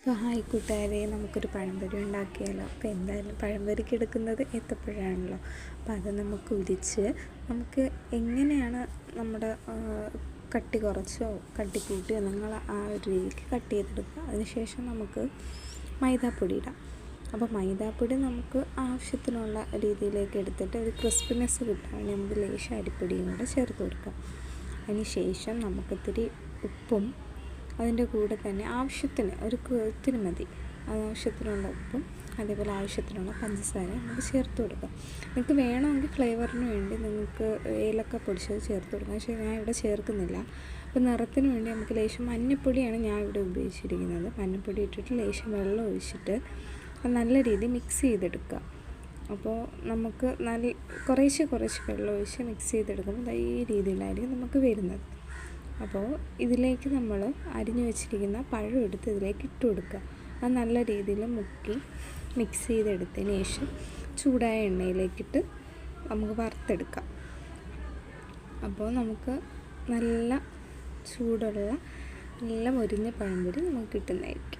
അപ്പോൾ ഹായ് കൂട്ടുകാരെ നമുക്കൊരു പഴംപൊരി ഉണ്ടാക്കിയാലോ. അപ്പോൾ എന്തായാലും പഴംപൊരിക്ക് എടുക്കുന്നത് ഏത്തപ്പഴമാണല്ലോ അപ്പോൾ അത് നമുക്ക് ഉരിച്ച് നമുക്ക് എങ്ങനെയാണ് നമ്മുടെ കട്ടി കുറച്ചോ കട്ടി കൂട്ടിയോ നിങ്ങൾ ആ ഒരു രീതിക്ക് കട്ട് ചെയ്തെടുക്കുക. അതിനുശേഷം നമുക്ക് മൈദാപ്പൊടി ഇടാം. അപ്പോൾ മൈദാപ്പൊടി നമുക്ക് ആവശ്യത്തിനുള്ള രീതിയിലേക്ക് എടുത്തിട്ട് ഒരു ക്രിസ്പിനെസ് കിട്ടാൻ നമുക്ക് ലേശം അരിപ്പൊടിയും കൂടെ ചേർത്ത് കൊടുക്കാം. അതിന് ശേഷം നമുക്കിത്തിരി ഉപ്പും അതിന്റെ കൂടെ തന്നെ ആവശ്യത്തിന് ഒരു കു- മതി. ആവശ്യത്തിനുള്ള ഉപ്പും അതേപോലെ ആവശ്യത്തിനുള്ള പഞ്ചസാര നമുക്ക് ചേർത്ത് കൊടുക്കാം. നിങ്ങൾക്ക് വേണമെങ്കിൽ ഫ്ലേവറിന് വേണ്ടി നിങ്ങൾക്ക് ഏലക്ക പൊടിച്ചത് ചേർത്ത് കൊടുക്കാം. പക്ഷേ ഞാൻ ഇവിടെ ചേർക്കുന്നില്ല. അപ്പോൾ നിറത്തിന് വേണ്ടി നമുക്ക് ലേശം മഞ്ഞപ്പൊടിയാണ് ഞാൻ ഇവിടെ ഉപയോഗിച്ചിരിക്കുന്നത്. മഞ്ഞപ്പൊടി ഇട്ടിട്ട് ലേശം വെള്ളം ഒഴിച്ചിട്ട് നല്ല രീതിയിൽ മിക്സ് ചെയ്തെടുക്കുക. അപ്പോൾ നമുക്ക് നല്ല കുറേശ്ശെ കുറേശ്ശെ വെള്ളം ഒഴിച്ച് മിക്സ് ചെയ്തെടുക്കുമ്പോൾ ഈ രീതിയിലായിരിക്കും നമുക്ക് വരുന്നത്. അപ്പോൾ ഇതിലേക്ക് നമ്മൾ അരിഞ്ഞു വെച്ചിരിക്കുന്ന പഴം എടുത്ത് ഇതിലേക്ക് ഇട്ട് കൊടുക്കുക. അത് നല്ല രീതിയിൽ മുക്കി മിക്സ് ചെയ്തെടുത്തതിന് ശേഷം ചൂടായ എണ്ണയിലേക്കിട്ട് നമുക്ക് വറുത്തെടുക്കാം. അപ്പോൾ നമുക്ക് നല്ല ചൂടുള്ള നല്ല മൊരിഞ്ഞ പഴംപൊരി നമുക്ക് കിട്ടുന്നതായിരിക്കും.